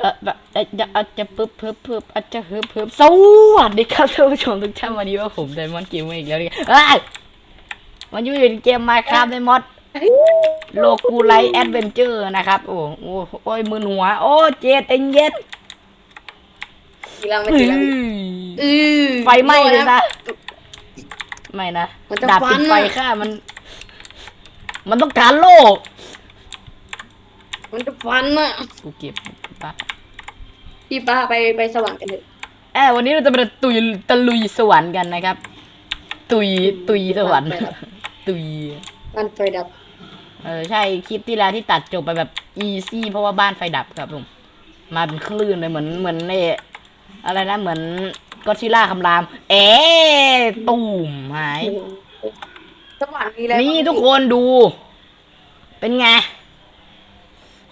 เออแบบอาจจะอาจจะปึ๊บปึ๊บปึ๊บอาจจะฮึบฮึบสวัสดีครับท่านผู้ชมทุกท่านวันนี้ว่าผมไดมอนด์เกมอีกแล้วนี่เอ้ยมันอยู่ในเกมมาครับในมอดโลกูไลแอดเวนเจอร์นะครับ โอ้โอ้โอ้ยมือหัว โอ้เจ็ดเอ็นเย็ดทีละไม่อื้ทีละออือไฟไหม้เลยนะไม่นะดาบฟัตินดไฟอะค่ะมัน มันต้องการโลก มันจะฟันอะกูเก็บปะพี่ป้าไปไปสว่างกันเถอะแอบวันนี้เราจะไปตุยตะลุยสวรรค์กันนะครับ ตุยตุยสวรรค์ตุยบ้านไฟดับ เออใช่คลิปที่แล้วที่ตัดจบไปแบบอีซี่เพราะว่าบ้านไฟดับครับผมมาเป็นคลื่นเลยเหมือนเหมือนในอะไรนะเหมือนก็ซิล่าคำราม เอ๊ะตุ่มหายสว่างมีอะไรนี่ทุกคนดู เป็นไงโ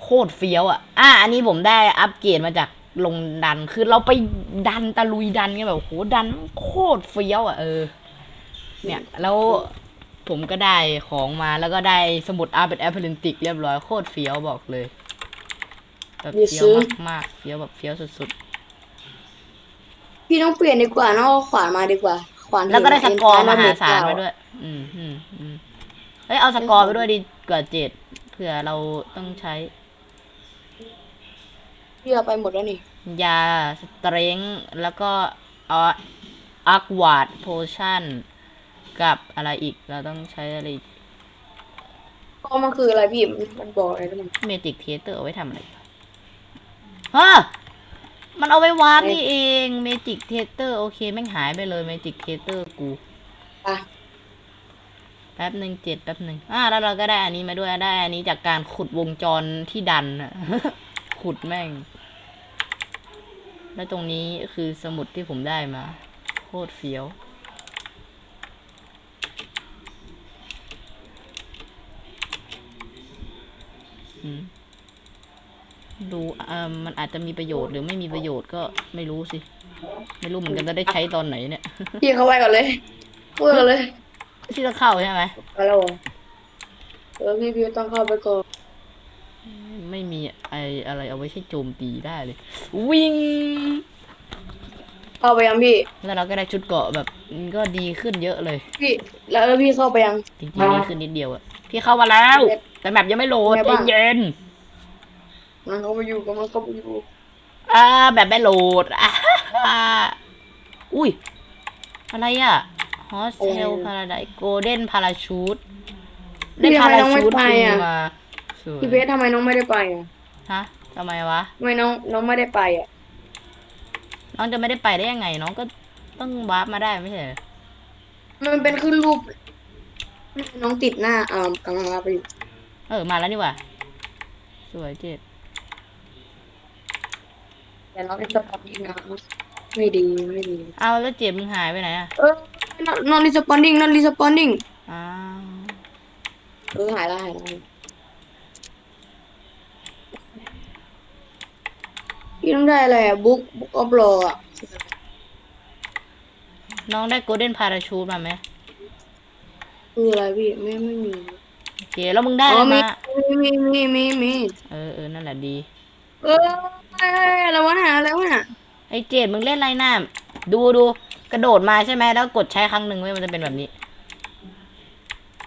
คตรเฟี้ยวอะ อะอันนี้ผมได้อัปเกรดมาจากลงดัน คือเราไปดันตะลุยดันไงแบบโหดันโคตรเฟี้ยวอะเออ เนี่ยแล้วผมก็ได้ของมาแล้วก็ได้สมุดอาร์เป็นแอปเปิลติกเรียบร้อยโคตรเฟี้ยวบอกเลยแบบเฟี้ยวมากๆเฟี้ยวแบบเฟี้ยวสุดพี่ต้องเปลี่ยนดีกว่าเนอะเอาขวานมาดีกว่า ขวานๆแล้วก็ได้สกอร์มหาศาลเห็นมาด้วย อืมอืมอืมเฮ้ยเอาสกอร์ไปด้วยดีกว่าเจ็ดเผื่อเราต้องใช้ พี่เอาไปหมดแล้วนี่ยาสเตรงแล้วก็เอาอักวาดโพชั่นกับอะไรอีกเราต้องใช้อะไรอีกก็มันคืออะไรพี่มันมันบอกอะไรด้วยมันเมจิกเทเตอร์เอาไว้ทำอะไรฮะมันเอาไว้วาร์ปนี่เองเมจิกเทเตอร์โอเคแม่งหายไปเลยเมจิกเทเตอร์กูอะแป๊บหนึ่งเจ็ดแป๊บหนึ่งอ่าแล้วเราก็ได้อันนี้มาด้วยได้อันนี้จากการขุดวงจรที่ดันอะ ขุดแม่ง แล้วตรงนี้คือสมุดที่ผมได้มา โคตรเฟี้ยวอืมดูเอ่อมันอาจจะมีประโยชน์หรือไม่มีประโยชน์ก็ไม่รู้สิ ไม่รู้เหมือนกันจะได้ใช้ตอนไหนเนี่ย พี่เข้าไปก่อนเลยพูดก่อนเลย ที่ต้องเข้าใช่ไหมไปแล้วเหรอเออพี่พี่ต้องเข้าไปก่อนไม่มีไออะไรเอาไว้ใช้โจมตีได้เลย วิ่งเข้าไปยังพี่ แล้วเราก็ได้ชุดเกราะแบบมันก็ดีขึ้นเยอะเลย พี่ แล้วแล้วพี่เข้าไปยัง จริงๆดีขึ้นนิดเดียวอะพี่เข้ามาแล้ว แต่แบบยังไม่โหลดไงบ้าง เย็นมันเข้าไปอยู่ก็มันเข้าไปอยู่ๆอ่าแบบไม่โหลดอ่าอุ้ย อะไรอะฮอสเทลพาราไดโกลเด้นพาราชูดได้พาราชูดฟรีมาส วยพี่เพชรทำไมน้องไม่ได้ไปอะฮะทำไมวะ ทำไมน้องน้องไม่ได้ไปอะ น้องจะไม่ได้ไปได้ยังไง น้องก็ต้องวาร์ปมาได้ไม่ใช่เหรอมันเป็นขึ้นรูป น้องติดหน้าอ่ากำลังรับไปอยู่เออ มาแล้วนี่หว่า สวยเจ็ดแต่น้องเป็นสปอนดิ้งนะไม่ดีไม่ดี เอาแล้วเจ็บมึงหายไปไหนอะเออ non responding non responding อ้าว เออหายแล้วหายแล้ว พี่ต้องได้อะไรอะบุ๊กบุ๊กออฟลอะน้องได้โกลเด้นพาราชูดมาไหมคืออะไรพี่ไม่ไม่มีโอเคแล้วมึงได้อ๋อะอไรมีมามีมีมีมีมีเออเออนั่นแหละดี เอออะไรวะน่ะอะไรวะน่ะไอ้เจ็ดมึงเล่นไรหน้าดูดูกระโดดมาใช่ไหมแล้วกดใช้ครั้งหนึ่งไว้ยมันจะเป็นแบบนี้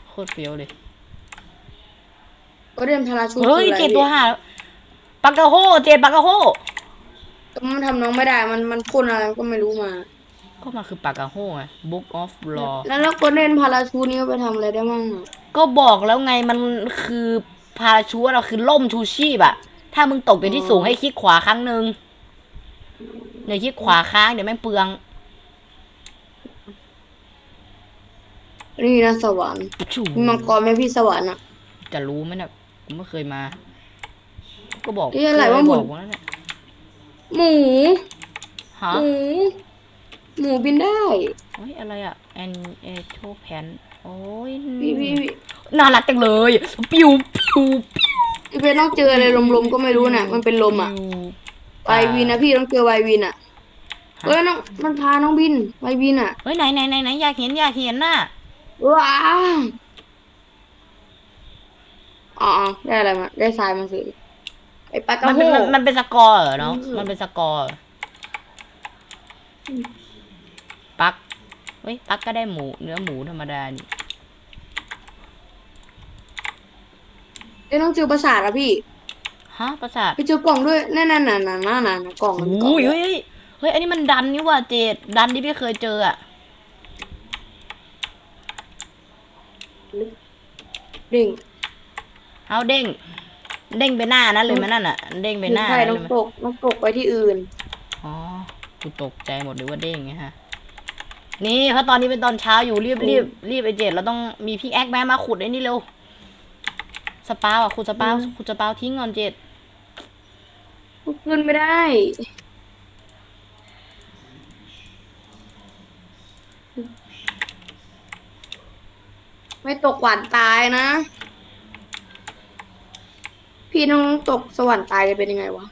โคตรเฟี้ยวเลย ก็เรียนพาราชูตเฮ้ย คืออะไรเจ็ดตัวห้าปักกะโฮเจ็ดปักกะโฮ แต่มันทำน้องไม่ได้ มันมันพ่นอะไรก็ไม่รู้มา ก็มันคือปักกะโฮไง Book of Law แล้วแล้วก็เล่นพาราชูตนี่ก็ไปทำอะไรได้บ้างอะก็บอกแล้วไงมันคือพาราชูเราคือล่มชูชีพอะถ้ามึงตกจากที่สูงให้คลิกขวาครั้งหนึ่งเดี๋ยวคลิกขวาค้างเดี๋ยวแม่งเปลือง นี่นะสวรรค์ชูมีมังกรไหมพี่สวรรค์อะจะรู้ไหมเนี่ยผมไม่เคยมา ก็บอกเอ๊ะอะไรวะเคยหมุน บอกแล้วเนี่ยห มูฮะหมู หมูบินได้โอ้ยอะไรอะแอนเอโชแพนโอ้ยพี่พี่พี่น่ารักจังเลย ปิวปิวพี่เพชรต้องเจออะไรลมๆก็ไม่รู้น่ะ มันเป็นลมอะปิวไววินนะพี่ต้องเจอไววินอะเอ้ยน้องมันพาน้องบินไววินอะเฮ้ยไหนไหนไหนไหนอยากเห็นอยากเห็นน่ะว้าวอ๋อได้อะไรมาได้ทรายมาสิ ไอ้ปลากระมันโหเป็นมันมันเป็นสกอร์เหรอเนาะอืมมันเป็นสกอร์เหรอปักเฮ้ยปักก็ได้หมู เนื้อหมูธรรมดานี่เอ้ยต้องเจอประสาทอะพี่ฮะประสาทไปเจอกล่องด้วยนั่นน่ะน่ะน่ะน่ะน่ะน่ะกล่องมันกล่องโอ้ยเฮ้ยเฮ้ยเฮ้ยอันนี้มันดันนี่ว่าเจดดันที่พี่เคยเจออะเด้งเอาเด้ง เด้งไปหน้านั้นเลยไหมนั่นอะเด้งไปหน้าใช่นั้นต้เลอยงไหมตกต้องตกไปที่อื่น อ๋อ กูตกใจหมดเลยว่าเด้งไงฮะ นี่เพราะตอนนี้เป็นตอนเช้าอยู่รีบรีบรีบไอเจดเราต้องมีพี่แอ๊กแม่มาขุดไอ้นี่เร็ว สปาวอะขุดสปาวขุดสปาวทิ้งก่อนเจดขึ้นไม่ได้ไม่ตกหวานตายนะ พี่น้องตกสวรรค์ตายจะเป็นยังไงวะ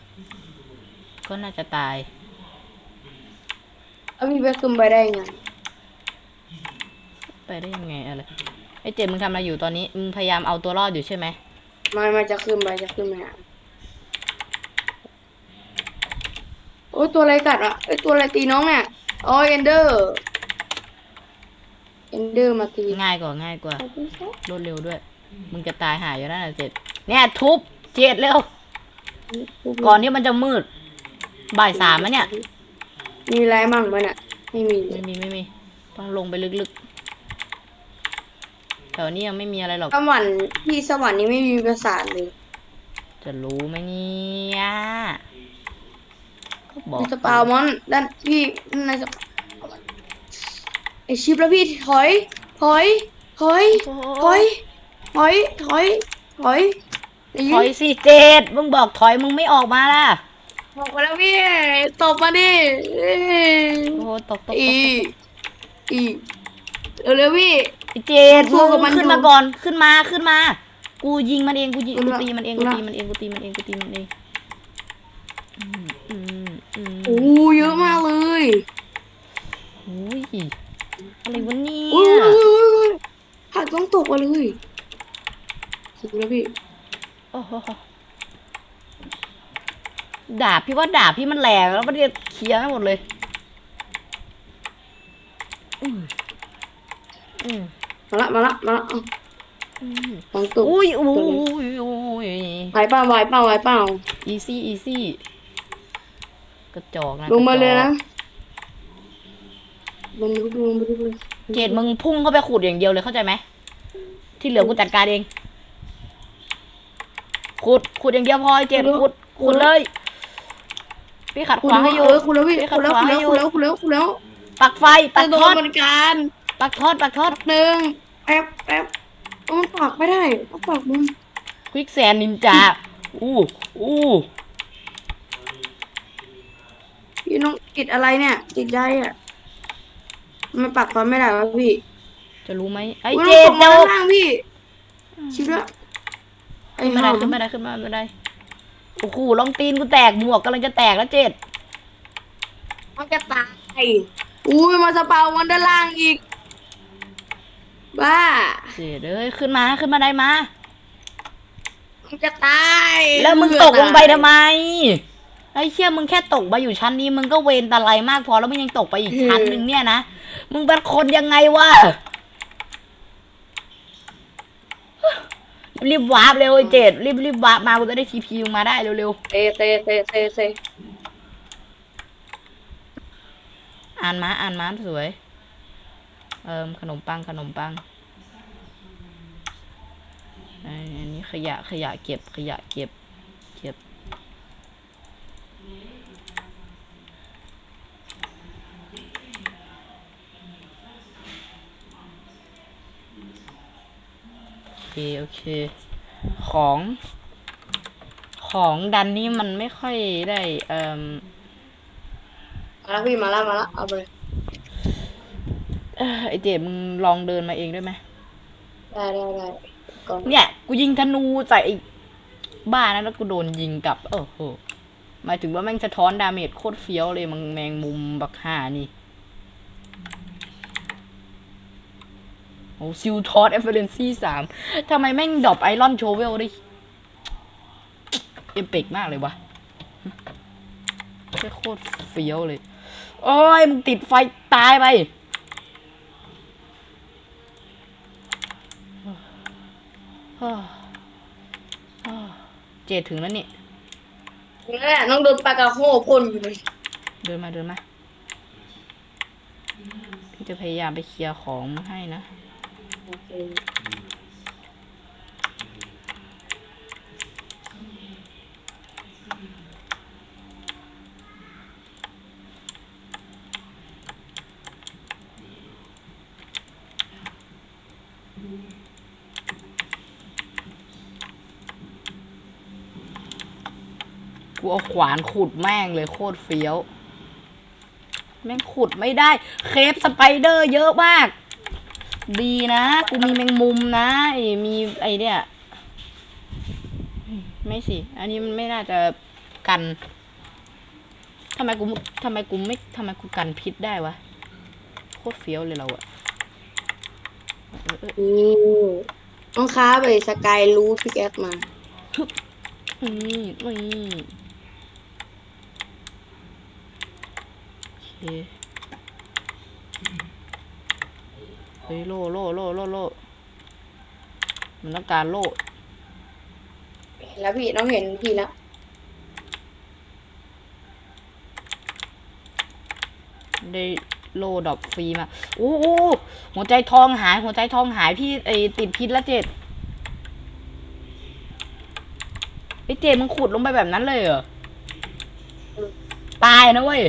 ก็น่าจะตายแล้วพี่ไปขึ้นไปได้ยังไงไปได้ยังไงอะไรไอเจดมึงทำอะไรอยู่ตอนนี้มึงพยายามเอาตัวรอดอยู่ใช่ไหมไม่ไม่จะขึ้นไปจะขึ้นไปหาโอ้ยตัวอะไรกัดอะไอยตัวอะไรตีน้องเนี่ยอ๋อเอนเดอร์เอนเดอร์มาตีง่ายกว่าง่ายกว่า รวดเร็วด้วย มึงจะตายหายอยู่นั่นแหละเจดเนี่ยทุบ เจดเร็วก่อนที่มันจะมืด บ่ายสามแล้วเนี่ย มีอะไรมั่งมันอะ ไม่มีเลไม่ยมีไม่มี ต้องลงไปลึกๆแถวนี้ยังไม่มีอะไรหรอก สวรรค์ที่สวรรค์นี้ไม่มีประสาทเลยจะรู้ไหมเนี่ยก็บอกในสปาวมอนด้านพี่ในสปไอชิปแล้วพี่ถอย ถอย ถอย ถอย ถอย ถอย ถอยได้ยิ ถนอยสิเจดมึงบอกถอยมึงไม่ออกมาล่ะบอกมาแล้วพี่ตบมาดิเอ้ยโอ้โหตกตกตอีกอีเร็วๆพี่ไอ้เจดสู้มึงกับมันขึ้นอยู่มาก่อนขึ้นมาขึ้นมา กูยิงมันเองกูยิงกูกูละตีมันเองกูกูละตีมันเองกูตีมันเองกูตีมันเองอืมอืมอืมโอ้เยอะมากเลยโอ้ยอะไรวะเนี่อุ้ยยหักต้องตกมาเลยสุดแล้วพี่ โอ้โหดาบพี่ว่าดาบพี่มันแรงแล้วมันจะเคลียร์ให้หมดเลย อืมอืมมาละมาละมาละเอาอืมต้องตกอุ้ยอุ้ยอุ้ยไหวเปล่าไหวเปล่าไหวเปล่าอีซี่อีซี่กระจอกนะลงมาเลยกรนะจอกลงมาดูลงมาดูเลยเจดมึงพุ่งเข้าไปขุดอย่างเดียวเลยเข้าใจไหมที่เหลือกูจัดการเอง ขุดขุดอย่างเดียวพอไอ้เจดขุดขุดเลย พี่ขัดขคุณวางให้อยู่ เออคุณแล้วพี่พี่ขัคุดณแล้วขวางคุณให้แล้วอยู่คุณแล้วคุณแล้วคุณแล้วปักไฟปัจะกโดทอนดเหมือนกันปักทอดปักทอดหนึ่งแป๊บแป๊บเอามันปักไม่ได้ต้องปักมึงควิกแซนนินจาอู้อู้พี่น้องติดอะไรเนี่ยติดใจอะมันปักฟันไม่ได้วะพี่จะรู้ไหมไอ้อุ๊ยเจต้ดองตกเดี๋มายวด้านล่างพี่ชิบละไอ้ ขึ้นมาห่าได้ขึ้นมาได้ขึ้นมาไม่ได้โอ้โหลองตีนกูแตกหมวกกำลังจะแตกแล้วเจดมันจะตายอุ้ยมาสปาวมันด้านล่างอีก บ้าเจดเอ้ยขึ้นมาขึ้นมาได้มามันจะตายแล้วมึงตกลงไปทำไมไอ้เชี่ยมึงแค่ตกมาอยู่ชั้นนี้มึงก็เวรตะไลมากพอแล้วมึงยังตกไปอีกชั้นหนึ่งเนี่ยนะมึงเป็นคนยังไงวะ รีบวาร์ปเร็วไอ้เจ็ดรีบรีบวาร์ปมากูจะได้ทีพีมาได้เร็วเซเซเซเซเซๆอ่านมาอ่านมาสวย เอิมขนมปังขนมปังอันอันนี้ขยะขยะเก็บขยะเก็บ เก็บ โอเคโอเค ของ ของดันนี้มันไม่ค่อยได้เอ่มมาแล้วพี่มาแล้วมาแล้วเอาไปเลยเอ้อไอเจดมึงลองเดินมาเองได้ไหมได้ได้ได้ก่อนเนี่ย กูยิงธนูใส่ไอ้บ้านั้นแล้วกูโดนยิงกลับ เออโหหมายถึงว่าแม่งสะท้อนดาเมจโคตรเฟี้ยวเลยมึงแมงมุมบักห่านี่ โอ้ซิลทอสเอฟเฟอเรนซี่สามทำไมแม่งดรอปไอรอนโชเวลได้เอเปกมากเลยวะแค่โคตรเฟี้ยวเลย โอ้ย มึงติดไฟตายไป เจดถึงแล้วนี่นั่นแหละน้องโดนปลากระโฮพ่นอยู่เลยเดินมาเดินมา พี่จะพยายามไปเคลียร์ของให้นะ โอเคกูเอาขวานขุดแม่งเลยโคตรเฟี้ยว แม่งขุดไม่ได้ เคฟสไปเดอร์เยอะมาก ดีนะ กูมีแมงมุมนะไอ้มีไอเนี่ย ไม่สิ อันนี้มันไม่น่าจะกันทำไมกูทำไมกูไม่ทำไมกูกันพิษได้วะ โคตรเฟี้ยวเลยเราอะเออเออนี่น้องค้าไปสกายรู้พิกแอคมานี่นี่โอเคเฮ้ยโล่โล่โล่โล่โล่มันต้องการโล่เห็นแล้วพี่น้องเห็นพี่แล้วได้โล่ดรอปฟรีมาโอ้โหหัวใจทองหาย หัวใจทองหายพี่ไอติดพิษแล้วเจ็ดไอเจ็ดมึงขุดลงไปแบบนั้นเลยเหรอ ตายนะเว้ย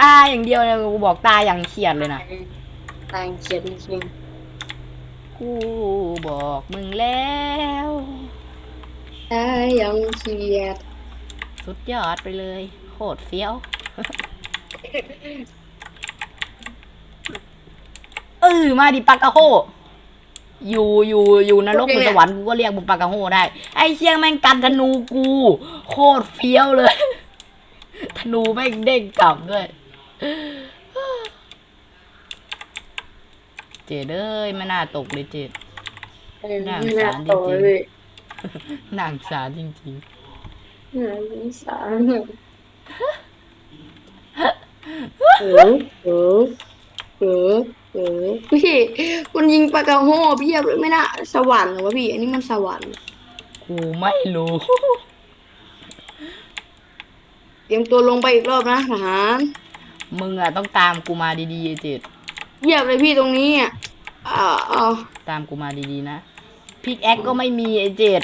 ตายอย่างเดียวเนี่ยกูบอกตายอย่างเฉียดเลยนะ ตายเขียนจริงกูบอกมึงแล้วๆตายยังเขียดสุดยอดไปเลยโคตรเฟี้ยว เออมาดิปากกาโฮอยู่อยู่อยู่นรกบนสวรรค์กูก็เรียกมึงปากกาโฮได้ ไอ้เชี่ยแม่งกันธนูกู โคตรเฟี้ยวเลย ธนูแม่งเด้งกลับด้วย เจดเอ้ยไม่น่าตกเลยเจด เออน่าไม่สงน่าสารโตจริงๆเลยน่าสงสารจริงน่าสงสารเออเออเออเออพี่คุณยิงปลากระโฮเพียบเลยไม่น่าสวรรค์เหรอวะพี่ อันนี้มันสวรรค์ๆ กูไม่รู้ เตรียมตัวลงไปอีกรอบนะทหาร มึงอะต้องตามกูมาดีๆไอ้เจด เยียบเลยพี่ตรงนี้อะอ่าเอาตามกูมาดีๆนะพิกแอคก็ไม่มีไอ้เจด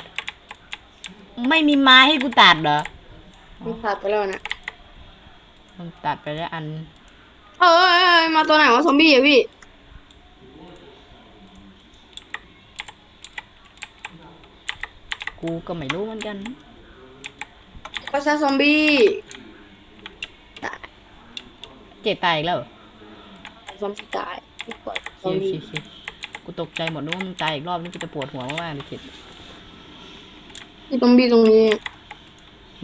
ไม่มีไม้ให้กูตัดเหรอมันขาดไปแล้วนะมึงตัดไปแล้วอันเอ้ยเอ้ยมาตัวไหนวะซอมบี้อะพี่กูก็ไม่รู้เหมือนกันก็ซะซอมบี้เจดตายอีกแล้วเหรอซ อมบี้ตายไม่ปล่อยซโออมเคบี้โอเคกูตกใจหมดนึกว่ามึงตายอีกรอบนี่กูจะปวดหัวมากๆเลยเจดที่ซอมบี้ตรงนี้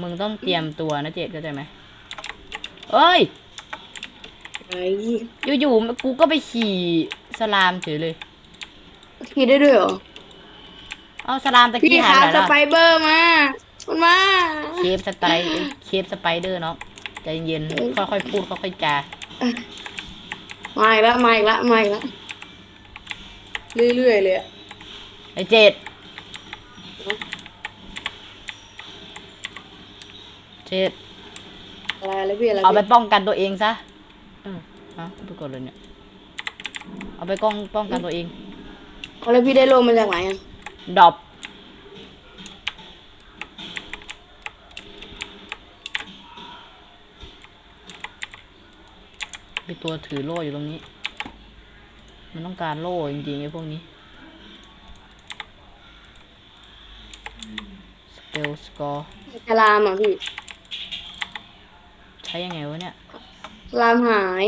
มึงต้องเตรียมตัวนะเจดเข้าใจไหมเอ้ย ไอ้อยู่ๆกูก็ไปขี่สลามเฉยเลย ขี่ได้ด้วยเหรอ เอาสลามตะพี่กี้หายขาไปไหนสแล้วไปเบอร์มามันมา เคฟสไตล์เคฟสไปเดอร์เนาะใจเย็นๆค่อยๆพูดค่อยๆจา มาอีกแล้วมาอีกแล้วมาอีกแล้วเรื่อยๆเลยอะไอ้เจดเจดอะไรอะไรพี่อะไรเอาไปพี่ป้องกันตัวเองซะเออฮะไปกดเลยเนี่ย เอาไปกล้องป้องกันตัวเองเอาแล้วพี่ได้โลมาจากไหนอะดรอปมี ตัวถือโล่อยู่ตรงนี้ มันต้องการโล่จริงๆไอ้พวกนี้สเปลสกอร์สลามอะพี่ใช้ยังไงวะเนี่ยสลามหาย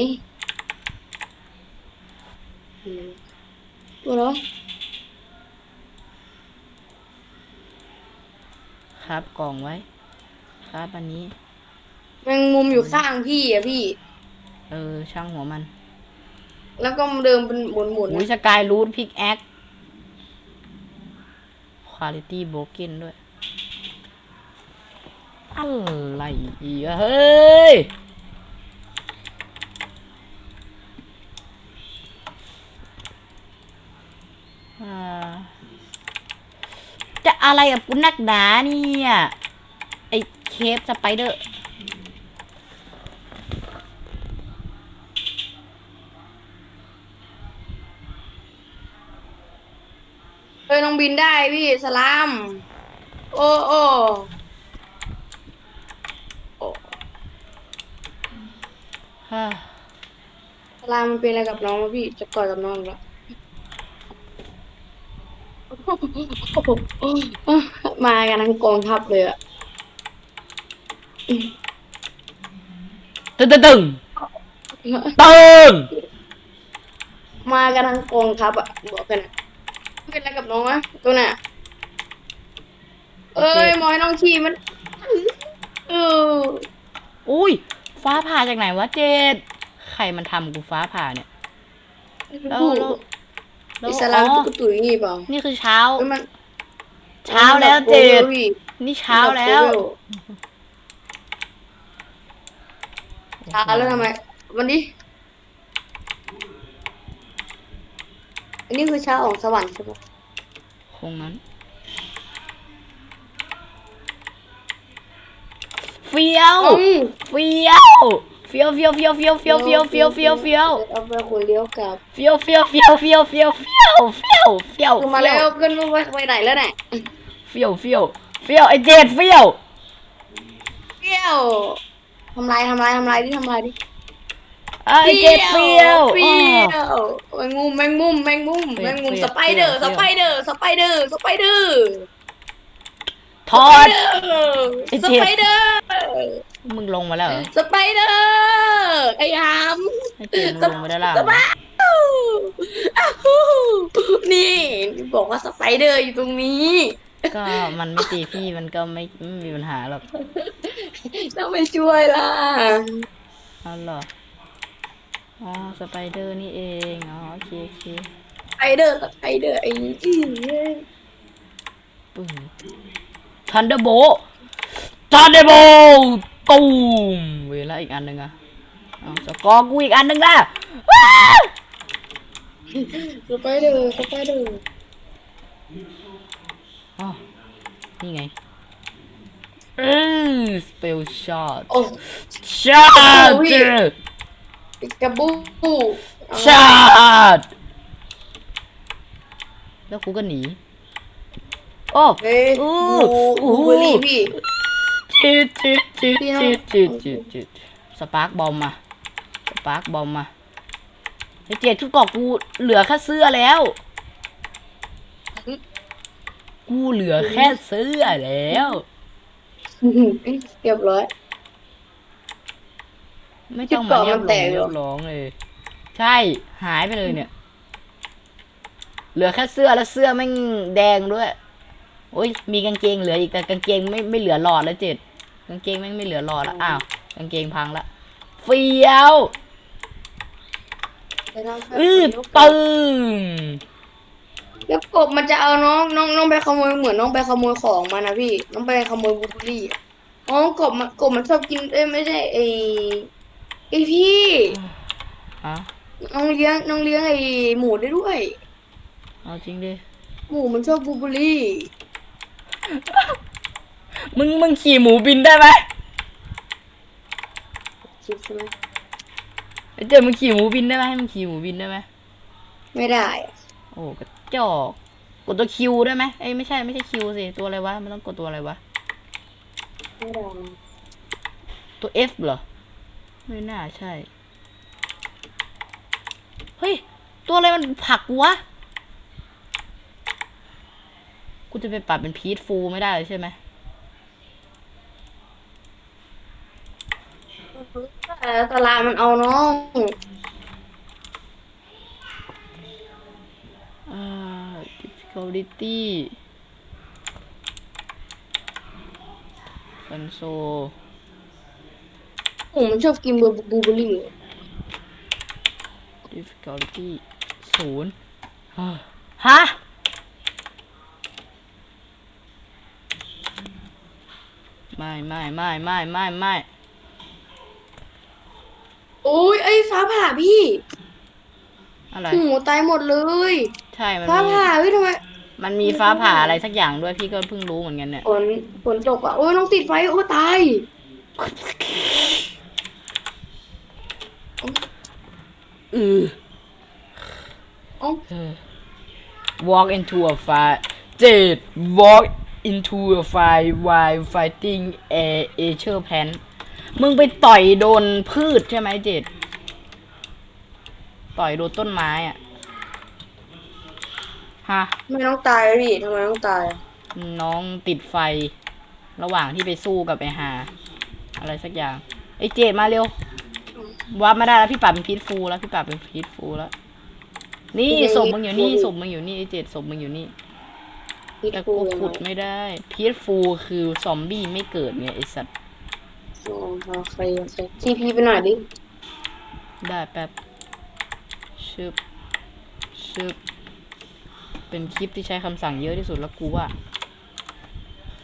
อืมตัวแล้วครับกล่องไว้ ครับอันนี้แมงมุมอยู่ข้างพี่อะพี่ เออ ช่างหัวมัน แล้วก็เดินเป็นหมุนๆอุ้ยนะสกายรูทพิกแอคคุณ i t y broken ด้วย อะไรอีกอะเฮ้ยอ่าจะอะไรกับกูนักหนาเนี่ย ไอ้เคฟสไปเดอร์ เฮ้ยน้องบินได้พี่สลามโอ้โอ้โอ้ฮ่าสลามมันเป็นอะไรกับน้องวะพี่จะกอดกับน้องอีกแล้วมากันทั้งกองทัพเลยอะตึงตึงตึงตึงมากันทั้งกองทัพอะบอกกันอะ เป็นอะไรกับน้องวะตัวน่ะเอ้ยมอยน้องชีมันเอออุ้ย ฟ้าผ่าจากไหนวะเจดใครมันทำกูฟ้าผ่าเนี่ยแล้วแล้วแล้วอิสลามอ๋อตุ๊กตุ๋ยนี่เปล่านี่คือเช้าเอ้ยมันเช้าแล้วเจดมันแบบโกลพี่นี่เช้าแล้วเช้าแล้วทำไมวันนี้ อันนี้คือเช้าของสวรรค์ใช่ปะคงนั้นเฟี้ยวอืมเฟี้ยวเฟี้ยวเฟี้ยวเฟี้ยวเฟี้ยวเฟี้ยวเฟี้ยวเฟี้ยวเฟี้ยวเฟี้ยวเอาไปคนเลี้ยวกลับเฟี้ยวเฟี้ยวเฟี้ยวเฟี้ยวเฟี้ยวเฟี้ยวเฟี้ยวเฟี้ยวคือมาแล้วขึ้นไปไปไหนแล้วเนี่ยเฟี้ยวเฟี้ยวเฟี้ยวไอเจดเฟี้ยวเปี้ยวทำลายทำลายทำลายดิทำลายดิ ไอเจดเฟี้ยวเปี้อ้อยวแมงมุมแมงมุมแมงมุมเฟี้แมยวงมุมเฟี้สยวไปเดอร์เฟี้สยวไปเดอร์สไปเดอร์สไปเดอร์ถอดไอ้สเจ็บไปเดอร์มึงลงมาแล้วเหรอสไปเดอร์ไอ้หามไอเจดมึงลงมาได้ล่างสไปอ้าวอ้าวนี่บอกว่าสไปเดอร์อยู่ตรงนี้ก็มันไม่ตีพี่มันก็ไม่ไม่มีปัญหาหรอกต้องไปช่วยล่ะเอาเหรอ อ๋อสไปเดอร์นี่เองอ๋อโอเคโอเคสไปเดอร์สไปเดอร์ไอ้นี่ปึ้งทันเดอร์โบทันเดอร์โบตูมเวลาอีกอันหนึ่งอะเอาสกอร์กูอีกอันหนึ่งละว้าสไปเดอร์สไปเดอร์อ๋อนี่ไงเออสเปลช็อตโอ้ช็อตโอ้ย ปิกาบูช็อตแล้วกูก็หนี โอ้เฮ้ยอู้บูบูเบอรี่พี่ จิดจิดจิดพี่น้องจิดจิดจิดจิดสปาร์กบอมมา สปาร์กบอมมาไอ้เจ็ดชุดเกาะกูเหลือแค่เสื้อแล้ว กูเหลือแค่เสื้อแล้ว เรียบร้อย ไม่ต้องมาชุดเกราะเรียมับนแตกร้องเหรอเรียบร้องเลย ใช่หายไปเลยเนี่ย เหลือแค่เสื้อแล้วเสื้อแม่งแดงด้วยโอ้ยมีกางเกงเหลืออีกแต่กางเกงไม่ไม่เหลือหลอดแล้วเจ็ดกางเกงแม่งไม่เหลือหลอดแล้วอ้าวกางเกงพังละเฟี้ยวอือตึงแล้วกบมันจะเอาน้องน้องน้องไปขโมยเหมือนน้องไปขโมยของมานะพี่ น้องไปขโมยบูเบอรี่อะอ๋อกบมันกบมันชอบกินเอ้ยไม่ใช่ไอ ไอพี่ฮะน้องเลี้ยงน้องเลี้ยงไอหมูได้ด้วย เอาจริงดิ หมูมันชอบบูเบอรี่มึงมึงขี่หมูบินได้ไหมคิดใช่ไหมไอ้เจ็ดมึงขี่หมูบินได้ไหมให้มึงขี่หมูบินได้ไหมไม่ได้อะโอ้กระจอก กดตัวคิวได้ไหมเอ้ยไม่ใช่ไม่ใช่คิวสิตัวอะไรวะมันต้องกดตัวอะไรวะ ไม่ได้นะตัว F เหรอ ไม่น่าใช่ เฮ้ย ตัวอะไรมันผลักกูวะ กูจะไปปรับเป็นพีทฟูไม่ได้เลยใช่ไหมแต่ตลาดมันเอาน้องอ่า difficulty console ห มูมันชอบกินบูบูเบอรี่ difficulty ศูนย์อ่าฮะมไม่ไม่ไม่ไม่ไม่ไม่โอ้ยไอ้ฟ้าผ่าพี่อะไรหูตายหมดเลย ใช่มันฟ้ามีผ่าพี่ทำไมมันมีฟ้าผ่าอะไรสักอย่างด้วยพี่ก็เพิ่งรู้เหมือนกันเนี่ยฝนฝนตกอะโอ้ยน้องติดไฟโอ้ตาย เออเอ้าเออ walk into a fire เจ็ด walk into a fire while fighting a a c h e r pan มึงไปต่อยโดนพืชใช่ไหมเจ็ด ต่อยโดนต้นไม้อะฮะทำไมน้องตายพี่ทำไมน้องตายน้องติดไฟ ระหว่างที่ไปสู้กับไอหา อะไรสักอย่าง ไอเจดมาเร็ว วับมาได้แล้วพี่ปราบเป็นพีทฟูลแล้วพี่ปราบเป็นพีทฟูลแล้ว นี่ศพมึงอยู่นี่ศพมึงอยู่นี่ไอเจดศพมึงอยู่นี่พี่แต่กูกูยังขุดไงไม่ได้พีทฟูลคือซอมบี้ไม่เกิดเนี่ยไอสัตว์อ๋อโอเคโอเคทีพีไปหน่อยดิได้แป๊บชึบชึบเป็นคลิปที่ใช้คำสั่งเยอะที่สุดแล้วกูว่า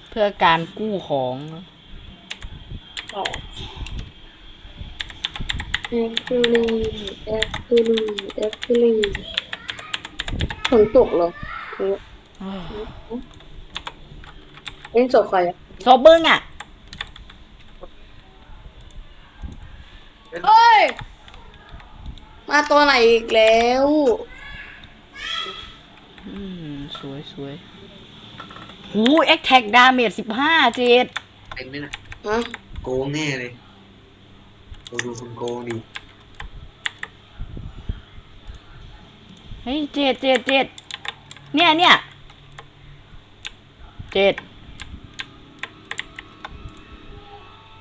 เพื่อการกู้ของ ต่อ แอปเปิลแอปเปิลแอปเปิลฝนตกเหรอเล่นจบใครอะศพมึงอะ เฮ้ย มาตัวไหนอีกแล้ว อืม สวยสวยหูแอคแท็กดาเมจสิบห้าเจ็ดเป็นไหมนะฮะโกงแน่เลย ดูดูคุณโกงดิเฮ้ยเจ็ดเจ็ดเจ็ดเนี่ยเนี่ยเจ็ด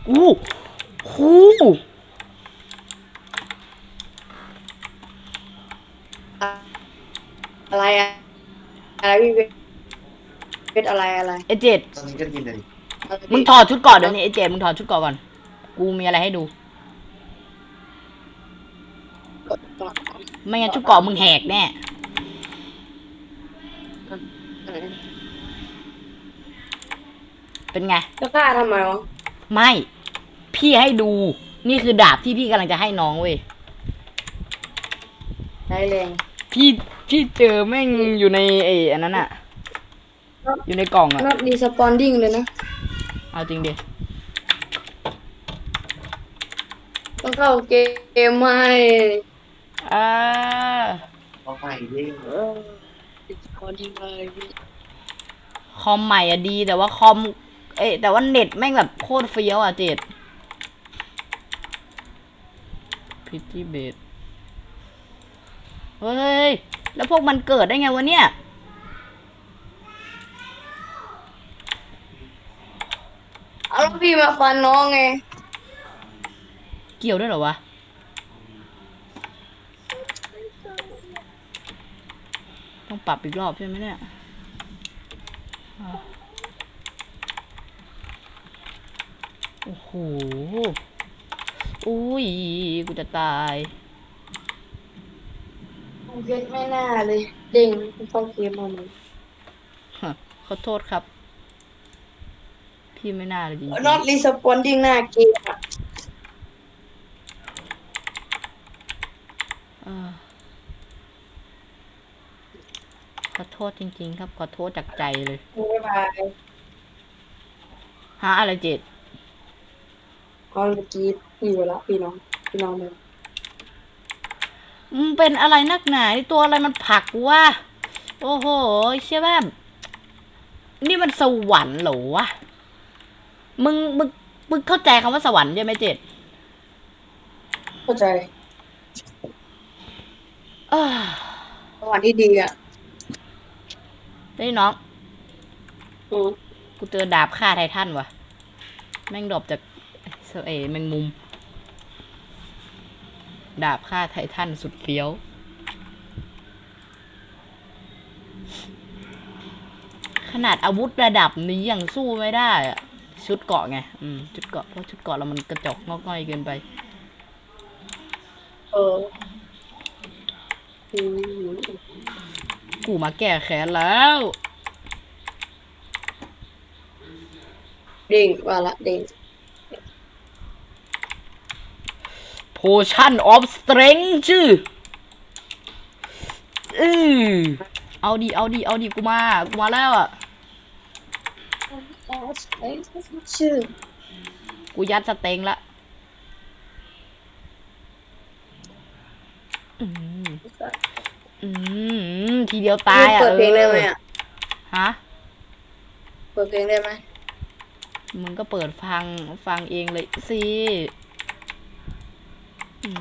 อู้หูอะไรอะอะไรพี่เวทเวทอะไรอะไรไอเจ็ดตอนนี้ก็กินเลยอะไรมึงถอดชุดเก่อนเดี๋ยวนี้ไอเจ็ดมึงถอดชุดเก่อนก่อน กูมีอะไรให้ดู ไม่งั้นชุดเกาะมึงแหกแน่เป็นไงจะกล้าทำไมวะไม่ พี่ให้ดู นี่คือดาบที่พี่กำลังจะให้น้องเว้ยได้แรงพี่พี่เจอแม่งอยู่ในไอ้อันนั้นอะอยู่ในกล่องอะ not responding เลยนะ เอาจริงดิต้องเข้าเกมใหม่ อ่าเอาไปเด้งเออ responding เลยพี่คอมใหม่อะดี แต่ว่าคอม เอ้ยแต่ว่าเน็ตแม่งแบบโคตรเฟี้ยวอะเจ็ดพิตตี้เบดเฮ้ย แล้วพวกมันเกิดได้ไงวะเนี่ย เอาแล้วพี่มาฟันน้องไง เกี่ยวด้วยเหรอวะ ต้อง ปรับอีกรอบใช่ไหมเนี่ยอะโอ้โห อุ้ย กูจะตายเพชรไม่น่าเลย เด้งเข้าเกมมาไหมฮะขอโทษครับ พี่ไม่น่าเลยจริง not responding หน้าเกมอะ ๆเออ ขอโทษจริง ๆ ครับ ขอโทษจากใจเลยบ๊ายบายหาอะไรเจ็ดเอาเมื่อกี้พี่อยู่ละพี่น้องพี่น้องเลยมึงเป็นอะไรนักหนาที่ตัวอะไรมันผลักกูวะโอ้โหเชื่อแบบนี่มันสวรรค์เหรอวะมึงมึงมึงเข้าใจคำว่าสวรรค์ใช่ไหมเจ็ดเข้าใจเอ้อสวัสดีดีอะ เฮ้ยน้อง อืมกูเจอดาบฆ่าไททันวะแม่งดรอปจากเอแมงมุม ดาบฆ่าไททันสุดเฟี้ยว ขนาดอาวุธระดับนี้ยังสู้ไม่ได้อะชุดเกราะไง อืม ชุดเกราะเพราะชุดเกราะเรามันกระจอกงอกง่อยเกินไป เอออืม กูมาแก้แค้นแล้วอเด้งว่าละเด้ง potion of strength ชื่ออือเอาดิเอาดิเอาดิกูมากูมาแล้วอะ ชื่อ กูยัดสเต็งละ อืมอืมทีเดียวตายอะเปิดเพลงได้ไหมอออะฮะเปิดเพลงได้ไหมมึงก็เปิดฟังฟังเองเลยสิอื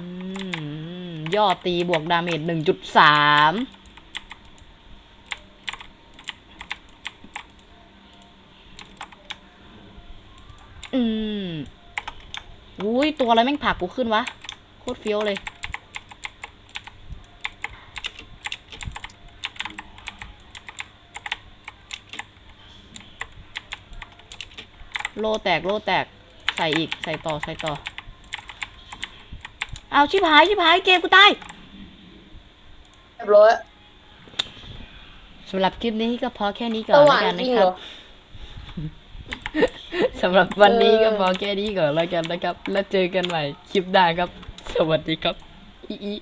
มย่อตีบวกดาเมจหนึ่งจุดสามอืมอุ้ยตัวอะไรแม่งผลักกูขึ้นวะ โคตรเฟี้ยวเลย ลแตกโลแตก ใส่อีก ใส่ต่อ ใส่ต่อ เอาชิบหาย ชิบหาย เกมกูตาย เรียบร้อยสำหรับคลิปนี้ก็พอแค่นี้ก่สอนว่าแล้วงกันจนะริงคเหรรับอ สำหรับวันนี้ก็เออพอแค่นี้ก่อนแล้วกันนะครับ แล้วเจอกันใหม่คลิปหน้าครับ สวัสดีครับ อีอี